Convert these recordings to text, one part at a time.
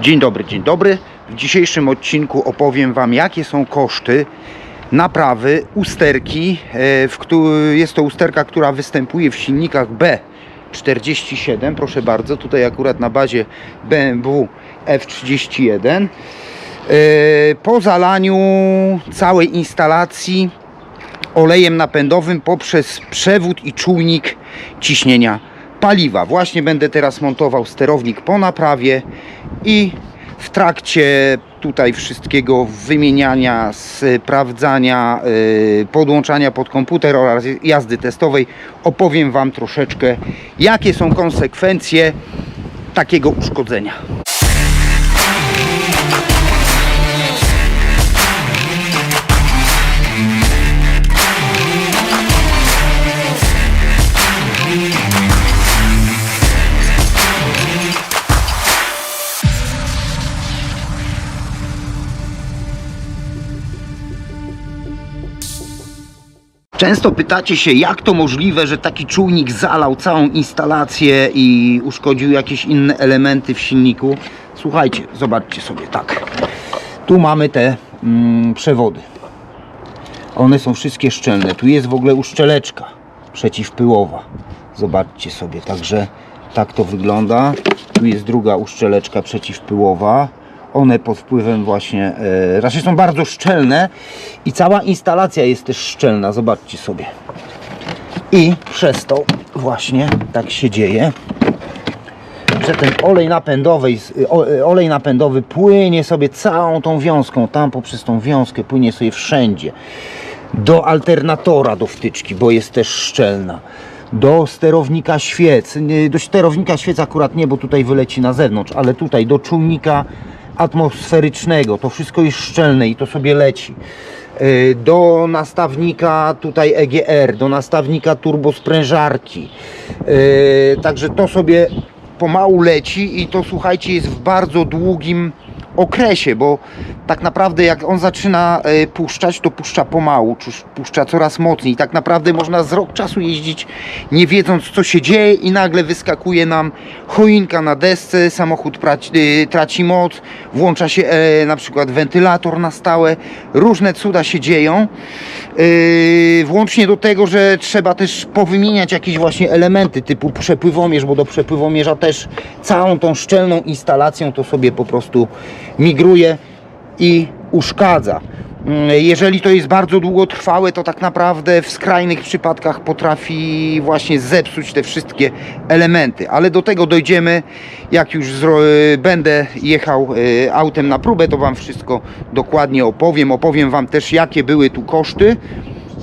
Dzień dobry, dzień dobry. W dzisiejszym odcinku opowiem Wam, jakie są koszty naprawy usterki. e, jest to usterka, która występuje w silnikach B47. Proszę bardzo, tutaj akurat na bazie BMW F31. E, Po zalaniu całej instalacji olejem napędowym poprzez przewód i czujnik ciśnienia paliwa. Właśnie będę teraz montował sterownik po naprawie i w trakcie tutaj wszystkiego wymieniania, sprawdzania, yy, podłączania pod komputer oraz jazdy testowej opowiem Wam troszeczkę jakie są konsekwencje takiego uszkodzenia. Często pytacie się, jak to możliwe, że taki czujnik zalał całą instalację i uszkodził jakieś inne elementy w silniku. Słuchajcie, zobaczcie sobie, tak. Tu mamy te mm, przewody. One są wszystkie szczelne. Tu jest w ogóle uszczeleczka przeciwpyłowa. Zobaczcie sobie, także tak to wygląda. Tu jest druga uszczeleczka przeciwpyłowa. One pod wpływem właśnie, e, raczej są bardzo szczelne i cała instalacja jest też szczelna. Zobaczcie sobie. I przez to właśnie tak się dzieje, że ten olej napędowy, o- olej napędowy płynie sobie całą tą wiązką, tam poprzez tą wiązkę płynie sobie wszędzie. Do alternatora do wtyczki, bo jest też szczelna. Do sterownika świec. Do sterownika świec akurat nie, bo tutaj wyleci na zewnątrz, ale tutaj do czujnika atmosferycznego. To wszystko jest szczelne i to sobie leci. Yy, Do nastawnika tutaj EGR, do nastawnika turbosprężarki. Yy, Także to sobie pomału leci i to słuchajcie jest w bardzo długim okresie, bo tak naprawdę jak on zaczyna e, puszczać, to puszcza pomału, puszcza coraz mocniej. Tak naprawdę można z rok czasu jeździć nie wiedząc co się dzieje i nagle wyskakuje nam choinka na desce, samochód praci, e, traci moc, włącza się e, na przykład wentylator na stałe, różne cuda się dzieją. Włącznie do tego, że trzeba też powymieniać jakieś właśnie elementy typu przepływomierz, bo do przepływomierza też całą tą szczelną instalacją to sobie po prostu migruje i uszkadza. Mm, Jeżeli to jest bardzo długotrwałe, to tak naprawdę w skrajnych przypadkach potrafi właśnie zepsuć te wszystkie elementy. Ale do tego dojdziemy, jak już y, będę jechał y, autem na próbę, to Wam wszystko dokładnie opowiem. Opowiem Wam też, jakie były tu koszty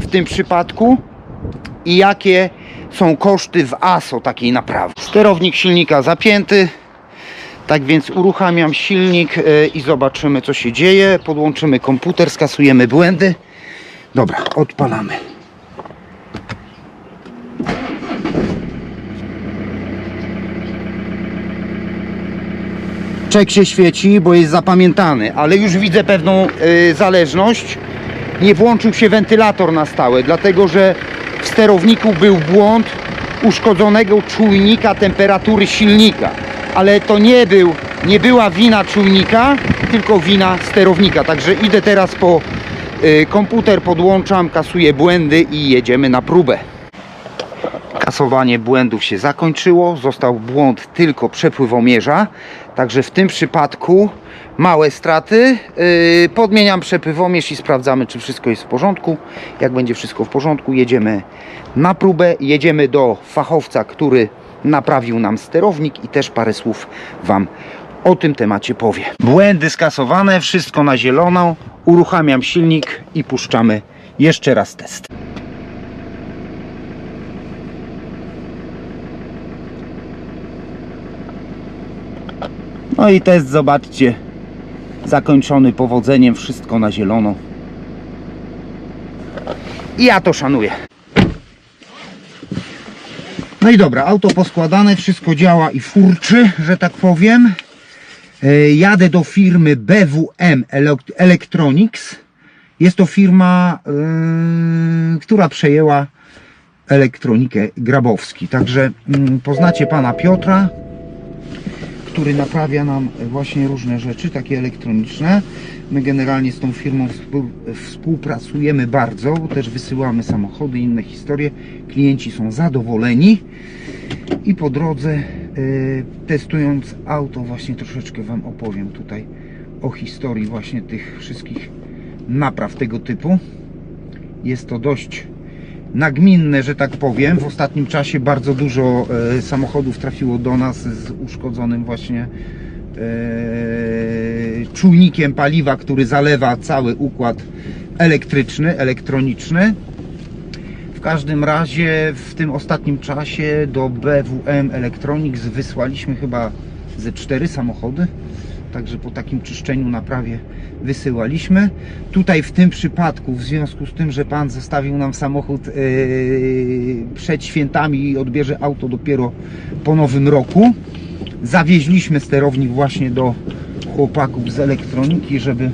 w tym przypadku i jakie są koszty w ASO takiej naprawy. Sterownik silnika zapięty. Tak więc uruchamiam silnik e, i zobaczymy co się dzieje. Podłączymy komputer, skasujemy błędy. Dobra, odpalamy. Czek się świeci, bo jest zapamiętany, ale już widzę pewną e, zależność. Nie włączył się wentylator na stałe, dlatego że w sterowniku był błąd uszkodzonego czujnika temperatury silnika. Ale to nie, był, nie była wina czujnika, tylko wina sterownika. Także idę teraz po e, komputer, podłączam, kasuję błędy i jedziemy na próbę. Kasowanie błędów się zakończyło, został błąd tylko przepływomierza, także w tym przypadku małe straty. Yy, podmieniam przepływomierz i sprawdzamy, czy wszystko jest w porządku. Jak będzie wszystko w porządku, jedziemy na próbę, jedziemy do fachowca, który naprawił nam sterownik i też parę słów Wam o tym temacie powie. Błędy skasowane, wszystko na zielono, uruchamiam silnik i puszczamy jeszcze raz test. No i test, zobaczcie, zakończony powodzeniem, wszystko na zielono. I ja to szanuję. No i dobra, auto poskładane, wszystko działa i furczy, że tak powiem. E, Jadę do firmy BWM Elec- Electronics. Jest to firma, yy, która przejęła elektronikę Grabowski. Także mm, poznacie pana Piotra, który naprawia nam właśnie różne rzeczy, takie elektroniczne. My generalnie z tą firmą współ- współpracujemy bardzo, też wysyłamy samochody, inne historie. Klienci są zadowoleni i po drodze e, testując auto właśnie troszeczkę Wam opowiem tutaj o historii właśnie tych wszystkich napraw tego typu. Jest to dość nagminne, że tak powiem. W ostatnim czasie bardzo dużo e, samochodów trafiło do nas z uszkodzonym właśnie e, czujnikiem paliwa, który zalewa cały układ elektryczny, elektroniczny. W każdym razie w tym ostatnim czasie do BWM Electronics wysłaliśmy chyba ze cztery samochody. Także po takim czyszczeniu, naprawie wysyłaliśmy. Tutaj w tym przypadku, w związku z tym, że Pan zostawił nam samochód yy, przed świętami i odbierze auto dopiero po nowym roku, zawieźliśmy sterownik właśnie do chłopaków z elektroniki, żeby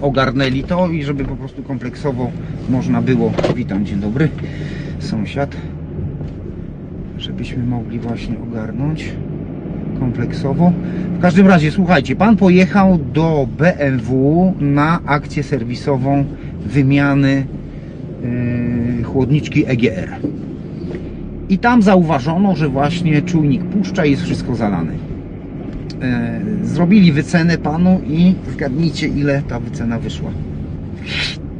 ogarnęli to i żeby po prostu kompleksowo można było. Witam, dzień dobry, sąsiad. Żebyśmy mogli właśnie ogarnąć kompleksowo. W każdym razie, słuchajcie, pan pojechał do BMW na akcję serwisową wymiany yy, chłodniczki EGR. I tam zauważono, że właśnie czujnik puszcza i jest wszystko zalane. E, zrobili wycenę panu i zgadnijcie ile ta wycena wyszła.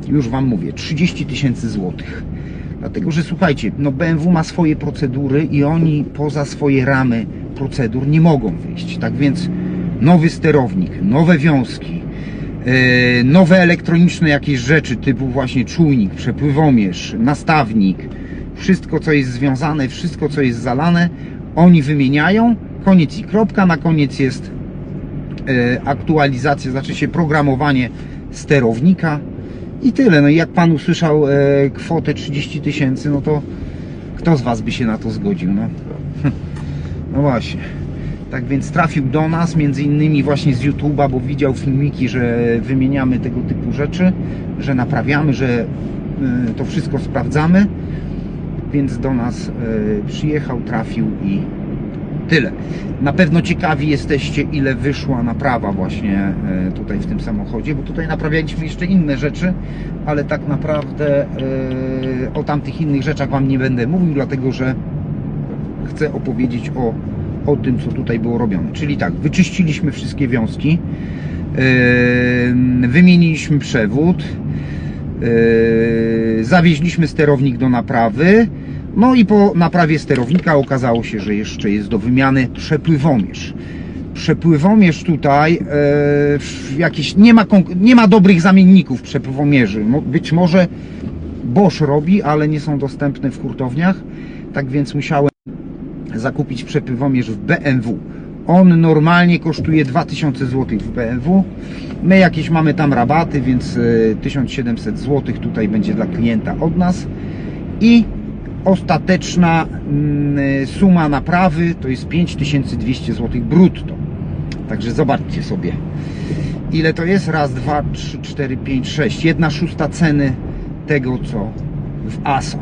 Już wam mówię, 30 tysięcy złotych. Dlatego, że słuchajcie, no BMW ma swoje procedury i oni poza swoje ramy procedur nie mogą wyjść. Tak więc nowy sterownik, nowe wiązki, e, nowe elektroniczne jakieś rzeczy typu właśnie czujnik, przepływomierz, nastawnik, wszystko co jest związane, wszystko co jest zalane, oni wymieniają, koniec i kropka, na koniec jest e, aktualizacja, znaczy się programowanie sterownika i tyle. No i jak Pan usłyszał e, kwotę 30 tysięcy, no to kto z Was by się na to zgodził? No, no właśnie. Tak więc trafił do nas, między innymi właśnie z YouTube'a, bo widział filmiki, że wymieniamy tego typu rzeczy, że naprawiamy, że e, to wszystko sprawdzamy. Więc do nas przyjechał, trafił i tyle. Na pewno ciekawi jesteście, ile wyszła naprawa właśnie e, tutaj w tym samochodzie, bo tutaj naprawialiśmy jeszcze inne rzeczy, ale tak naprawdę e, o tamtych innych rzeczach Wam nie będę mówił, dlatego że chcę opowiedzieć o, o tym, co tutaj było robione. Czyli tak, wyczyściliśmy wszystkie wiązki, e, wymieniliśmy przewód, zawieźliśmy sterownik do naprawy, no i po naprawie sterownika okazało się, że jeszcze jest do wymiany przepływomierz. Przepływomierz tutaj e, jakieś, nie, ma, nie ma dobrych zamienników przepływomierzy. Być może Bosch robi, ale nie są dostępne w hurtowniach. Tak więc musiałem zakupić przepływomierz w BMW. On normalnie kosztuje 2000 zł w BMW. My jakieś mamy tam rabaty, więc e, 1700 zł tutaj będzie dla klienta od nas. I ostateczna mm, suma naprawy to jest 5200 zł brutto. Także zobaczcie sobie. Ile to jest? Raz, dwa, trzy, cztery, pięć, sześć. Jedna szósta ceny tego, co w ASO.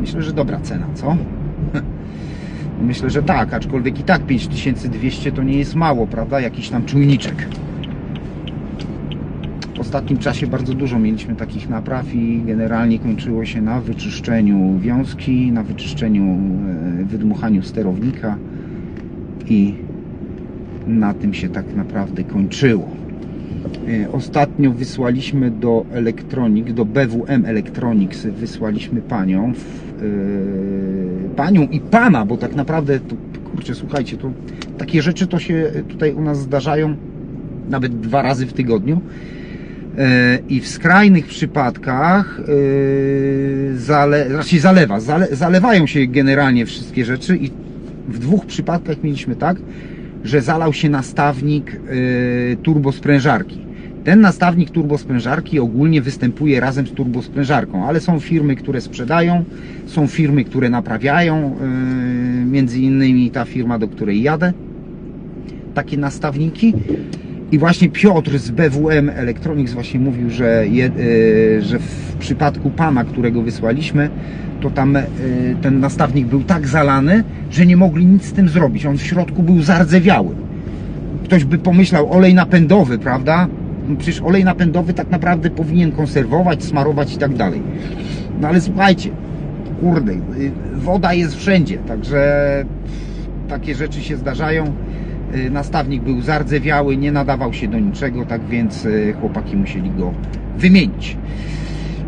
Myślę, że dobra cena, co? Myślę, że tak, aczkolwiek i tak 5200 to nie jest mało, prawda? Jakiś tam czujniczek. Ostatnim czasie bardzo dużo mieliśmy takich napraw i generalnie kończyło się na wyczyszczeniu wiązki, na wyczyszczeniu, e, wydmuchaniu sterownika i na tym się tak naprawdę kończyło. E, Ostatnio wysłaliśmy do Electronic, do BWM Electronics, wysłaliśmy panią, e, panią i pana, bo tak naprawdę, to, kurczę, słuchajcie, to takie rzeczy to się tutaj u nas zdarzają nawet dwa razy w tygodniu. E, I w skrajnych przypadkach e, zale, raczej zalewa, zale, zalewają się generalnie wszystkie rzeczy i w dwóch przypadkach mieliśmy tak, że zalał się nastawnik e, turbosprężarki. Ten nastawnik turbosprężarki ogólnie występuje razem z turbosprężarką, ale są firmy, które sprzedają, są firmy, które naprawiają, między innymi ta firma, do której jadę, takie nastawniki. I właśnie Piotr z BWM Electronics właśnie mówił, że, je, e, że w przypadku pana, którego wysłaliśmy, to tam e, ten nastawnik był tak zalany, że nie mogli nic z tym zrobić. On w środku był zardzewiały. ktoś by pomyślał olej napędowy, prawda? No przecież olej napędowy tak naprawdę powinien konserwować, smarować i tak dalej. No ale słuchajcie, kurde, woda jest wszędzie, także takie rzeczy się zdarzają. Y, Nastawnik był zardzewiały, nie nadawał się do niczego, tak więc y, chłopaki musieli go wymienić.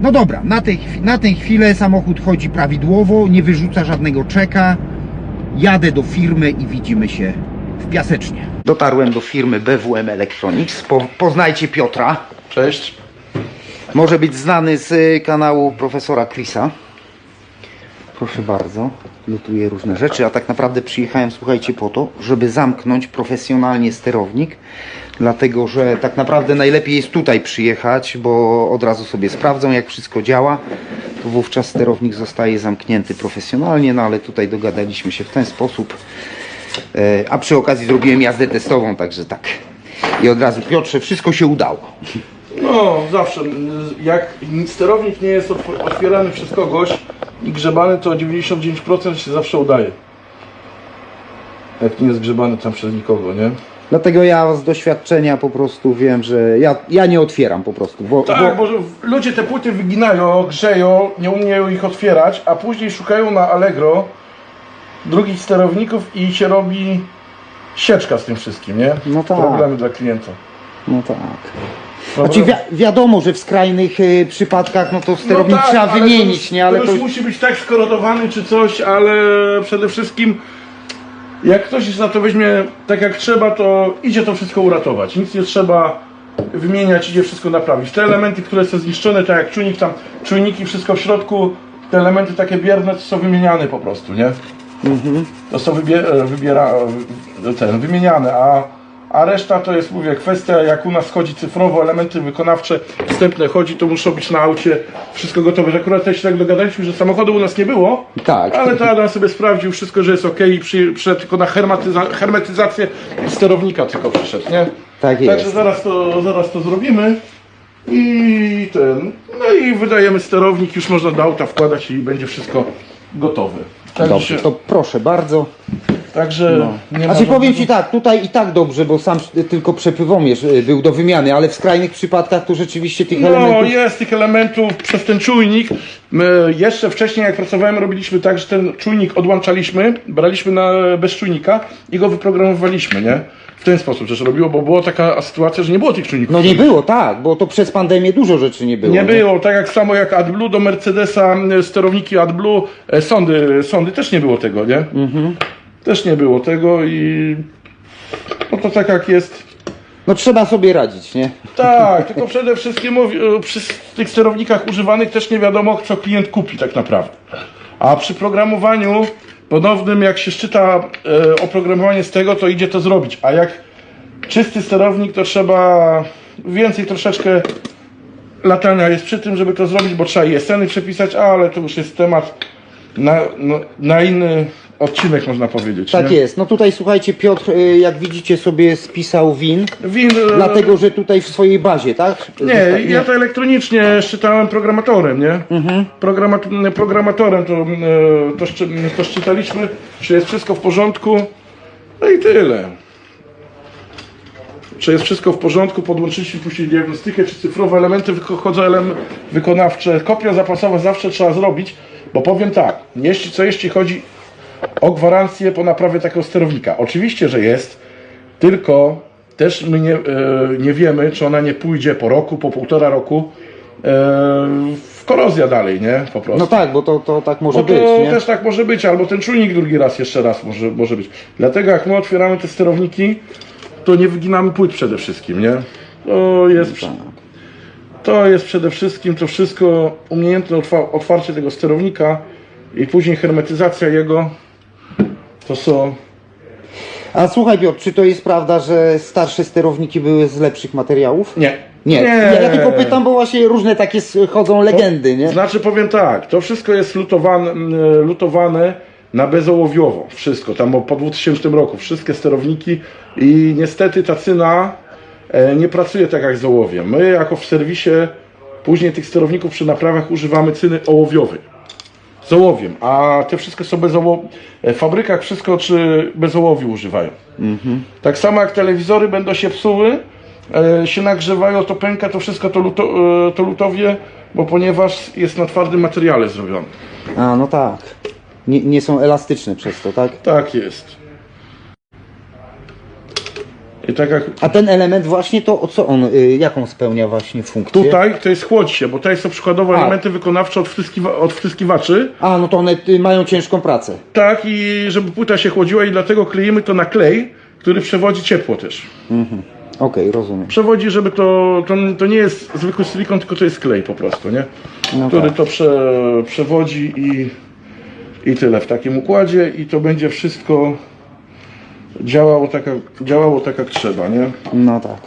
No dobra, na, tej, na tę chwilę samochód chodzi prawidłowo, nie wyrzuca żadnego czeka. Jadę do firmy i widzimy się w Piasecznie. Dotarłem do firmy BWM Electronics. Po, poznajcie Piotra. Cześć. Może być znany z y, kanału profesora Chrisa. Proszę bardzo, lutuję różne rzeczy, a tak naprawdę przyjechałem, słuchajcie, po to, żeby zamknąć profesjonalnie sterownik, dlatego że tak naprawdę najlepiej jest tutaj przyjechać, bo od razu sobie sprawdzą, jak wszystko działa, to wówczas sterownik zostaje zamknięty profesjonalnie, no ale tutaj dogadaliśmy się w ten sposób, E, a przy okazji zrobiłem jazdę testową, także tak. I od razu, Piotrze, wszystko się udało. No, zawsze. Jak sterownik nie jest otw- otwierany przez kogoś i grzebany, to 99% się zawsze udaje. Jak nie jest grzebany tam przez nikogo, nie? Dlatego ja z doświadczenia po prostu wiem, że ja, ja nie otwieram po prostu. Bo, Tak, bo, bo ludzie te płyty wyginają, grzeją, nie umieją ich otwierać, a później szukają na Allegro drugich sterowników i się robi sieczka z tym wszystkim, nie? No tak. Problemy dla klienta. No tak. Znaczy wi- wiadomo, że w skrajnych y, przypadkach no to sterownik No tak, trzeba ale wymienić, to już, nie? Ale to to już musi być tak skorodowany czy coś, ale przede wszystkim jak ktoś się za to weźmie tak jak trzeba, to idzie to wszystko uratować. Nic nie trzeba wymieniać, idzie wszystko naprawić. Te elementy, które są zniszczone, tak jak czujnik tam, czujniki, wszystko w środku, te elementy takie bierne to są wymieniane po prostu, nie? To są wybie, e, wybiera, e, ten, wymieniane, a, a reszta to jest, mówię, kwestia jak u nas chodzi cyfrowo, elementy wykonawcze, wstępne chodzi, to muszą być na aucie, wszystko gotowe. Że Akurat też tak dogadaliśmy, że samochodu u nas nie było, Tak. ale to Adam sobie sprawdził wszystko, że jest ok i przy, przyszedł tylko na hermetyza, hermetyzację sterownika tylko przyszedł, nie? Tak jest. Także zaraz to, zaraz to zrobimy. I ten. No i wydajemy sterownik, już można do auta wkładać i będzie wszystko gotowe. Także, Dobrze, to proszę bardzo. Także nie ma Znaczy powiem Ci tak, tutaj i tak dobrze, bo sam y, tylko przepływomierz y, był do wymiany, ale w skrajnych przypadkach to rzeczywiście tych No, elementów... jest tych elementów przez ten czujnik. My jeszcze wcześniej, jak pracowałem, robiliśmy tak, że ten czujnik odłączaliśmy, braliśmy na, bez czujnika i go wyprogramowaliśmy, nie? W ten sposób też robiło, bo była taka sytuacja, że nie było tych czujników. No nie było, tak, bo to przez pandemię dużo rzeczy nie było. Nie było, tak jak samo jak AdBlue do Mercedesa, e, sterowniki AdBlue, e, sondy, sondy też nie było tego, nie? Też nie było tego i no to tak jak jest. No trzeba sobie radzić, nie? Tak, tylko przede wszystkim przy tych sterownikach używanych też nie wiadomo, co klient kupi tak naprawdę. A przy programowaniu ponownym, jak się szczyta e, oprogramowanie z tego, to idzie to zrobić. A jak czysty sterownik, to trzeba więcej troszeczkę latania jest przy tym, żeby to zrobić, bo trzeba ISN-y przepisać, ale to już jest temat na, no, na inny odcinek, można powiedzieć. Tak nie? jest. No tutaj słuchajcie, Piotr, y, jak widzicie sobie spisał win, Win, e, dlatego że tutaj w swojej bazie, tak? Nie, Zosta- ja to elektronicznie szczytałem programatorem, nie? Programat programatorem to, e, to, szczy to szczytaliśmy, czy jest wszystko w porządku. No i tyle. Czy jest wszystko w porządku, podłączyliśmy później diagnostykę, czy cyfrowe elementy wychodzą elem wykonawcze. Kopia zapasowa zawsze trzeba zrobić, bo powiem tak, jeśli, co jeśli chodzi o gwarancję po naprawie takiego sterownika. Oczywiście, że jest, tylko też my nie, e, nie wiemy, czy ona nie pójdzie po roku, po półtora roku e, w korozja dalej, nie? Po prostu. No tak, bo to, to tak może Bo być, to nie? też tak może być, albo ten czujnik drugi raz jeszcze raz może, może być. Dlatego jak my otwieramy te sterowniki, to nie wyginamy płyt przede wszystkim, nie? To jest, Tak. przy- to jest przede wszystkim to wszystko umiejętne otwa- otwarcie tego sterownika i później hermetyzacja jego. To są A słuchaj Piotr, czy to jest prawda, że starsze sterowniki były z lepszych materiałów? Nie. Nie, Ja, ja tylko pytam, bo właśnie różne takie s- chodzą legendy, nie? Znaczy powiem tak, to wszystko jest lutowane, lutowane na bezołowiowo. Wszystko, tam po 2000 roku. Wszystkie sterowniki i niestety ta cyna e, nie pracuje tak jak z ołowiem. My jako w serwisie później tych sterowników przy naprawach używamy cyny ołowiowej. Z ołowiem, a te wszystkie są bez ołowiu. W fabrykach wszystko czy bez ołowiu używają. Tak samo jak telewizory będą się psuły, e, się nagrzewają, to pęka, to wszystko to, luto, e, to lutowie, bo ponieważ jest na twardym materiale zrobione. A, no tak. Nie, nie są elastyczne przez to, tak? Tak jest. I tak jak A ten element właśnie to, o co on, y, jaką spełnia właśnie funkcję? tutaj, to jest chłodź się, bo tutaj są przykładowe A. elementy wykonawcze od, wtryskiwa, od wtryskiwaczy. A, no to one y, mają ciężką pracę. Tak, i żeby płyta się chłodziła i dlatego kleimy to na klej, który przewodzi ciepło też. Okej, rozumiem. Przewodzi, żeby to, to, to nie jest zwykły silikon, tylko to jest klej po prostu, nie? No który tak. to prze, przewodzi i, i tyle w takim układzie i to będzie wszystko działało tak, jak, działało tak jak trzeba, nie? No tak.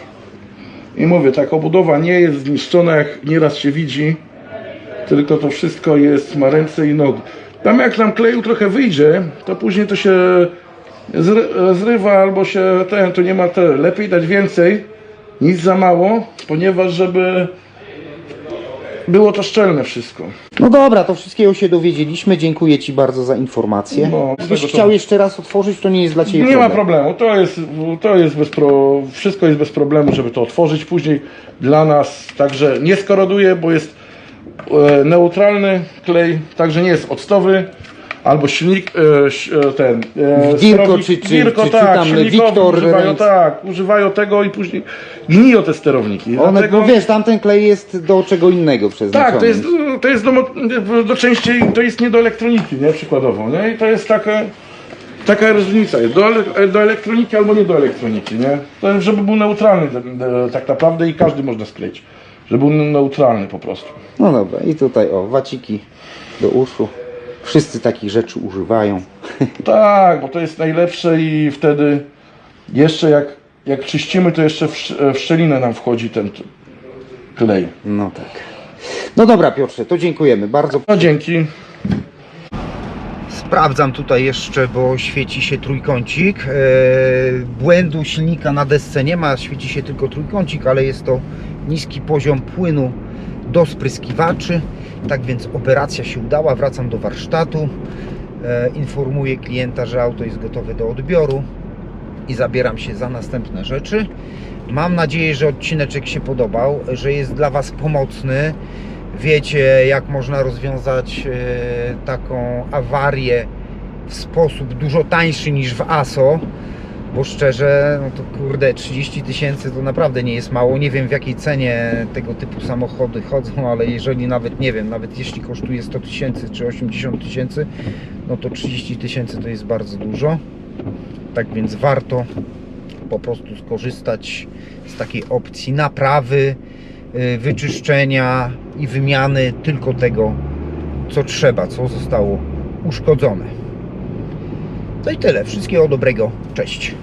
I mówię, tak, obudowa nie jest zniszczona, jak nieraz się widzi, tylko to wszystko jest, ma ręce i nogi. Tam jak nam kleju trochę wyjdzie, to później to się zry- zrywa albo się ten, to nie ma te, lepiej dać więcej, nic za mało, ponieważ żeby było to szczelne wszystko. No dobra, to wszystkiego się dowiedzieliśmy. Dziękuję Ci bardzo za informację. No, z Gdybyś tego to- chciał jeszcze raz otworzyć, to nie jest dla Ciebie Nie ma problem. problemu, to jest, to jest bez pro, wszystko jest bez problemu, żeby to otworzyć później dla nas, także nie skoroduje, bo jest e, neutralny klej, także nie jest octowy, albo silnik, e, e, ten, e, sterownik- czy- czy- Dirko, czy- czy tak, tam silnikowy Wiktor, używają, tak, używają tego i później gniją te sterowniki. One, Dlatego- bo wiesz, tamten klej jest do czego innego przeznaczony. tak, to jest, to jest do, mo- do części, to jest nie do elektroniki, nie, przykładowo, nie, i to jest taka, taka różnica jest, do, ele- do elektroniki albo nie do elektroniki, nie, to jest, żeby był neutralny de- tak naprawdę i każdy można skleić, żeby był neutralny po prostu. No dobra, i tutaj o, waciki do uszu. Wszyscy takich rzeczy używają. Tak, bo to jest najlepsze i wtedy jeszcze jak, jak czyścimy, to jeszcze w, sz- w szczelinę nam wchodzi ten klej. No tak. No dobra, Piotrze, to dziękujemy bardzo. No dzięki. Sprawdzam tutaj jeszcze, bo świeci się trójkącik. E, błędu silnika na desce nie ma, świeci się tylko trójkącik, ale jest to niski poziom płynu do spryskiwaczy. Tak więc operacja się udała. Wracam do warsztatu. E, informuję klienta, że auto jest gotowe do odbioru i zabieram się za następne rzeczy. Mam nadzieję, że odcineczek się podobał, że jest dla Was pomocny. Wiecie, jak można rozwiązać e, taką awarię w sposób dużo tańszy niż w ASO. Bo szczerze, no to kurde, 30 tysięcy to naprawdę nie jest mało. Nie wiem w jakiej cenie tego typu samochody chodzą, ale jeżeli nawet nie wiem, nawet jeśli kosztuje 100 tysięcy czy 80 tysięcy, no to 30 tysięcy to jest bardzo dużo. Tak więc warto po prostu skorzystać z takiej opcji naprawy, y, wyczyszczenia i wymiany tylko tego, co trzeba, co zostało uszkodzone. To i tyle. Wszystkiego dobrego. Cześć.